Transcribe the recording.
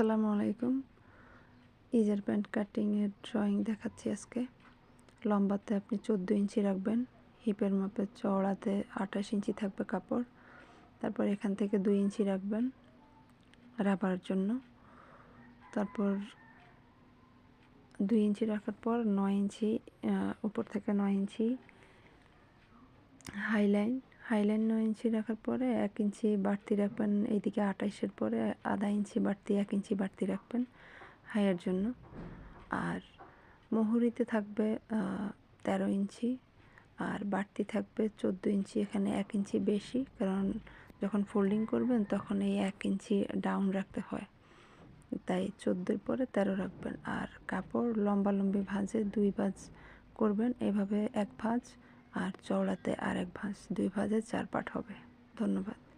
আসসালামু আলাইকুম। ইজার প্যান্ট কাটিংয়ের ড্রয়িং দেখাচ্ছি আজকে। লম্বাতে আপনি চোদ্দ ইঞ্চি রাখবেন। হিপের মাপে চওড়াতে আঠাশ ইঞ্চি থাকবে কাপড়। তারপর এখান থেকে দুই ইঞ্চি রাখবেন রাবার জন্য। তারপর দুই ইঞ্চি রাখার পর নয় ইঞ্চি উপর থেকে নয় ইঞ্চি হাইলাইন হাইলাইন নয় ইঞ্চি রাখার পরে এক ইঞ্চি বাড়তি রাখবেন, এইদিকে আঠাইশের পরে আধা ইঞ্চি বাড়তি, এক ইঞ্চি বাড়তি রাখবেন হাইয়ের জন্য। আর মুহুরিতে থাকবে তেরো ইঞ্চি, আর বাড়তি থাকবে চোদ্দ ইঞ্চি, এখানে এক ইঞ্চি বেশি, কারণ যখন ফোল্ডিং করবেন তখন এই এক ইঞ্চি ডাউন রাখতে হয়। তাই চোদ্দোর পরে তেরো রাখবেন। আর কাপড় লম্বা লম্বি ভাঁজে দুই ভাঁজ করবেন, এভাবে এক ভাঁজ আর চওড়াতে আরেক ভাঁজ দুই ভাঁজে চার পাট হবে। ধন্যবাদ।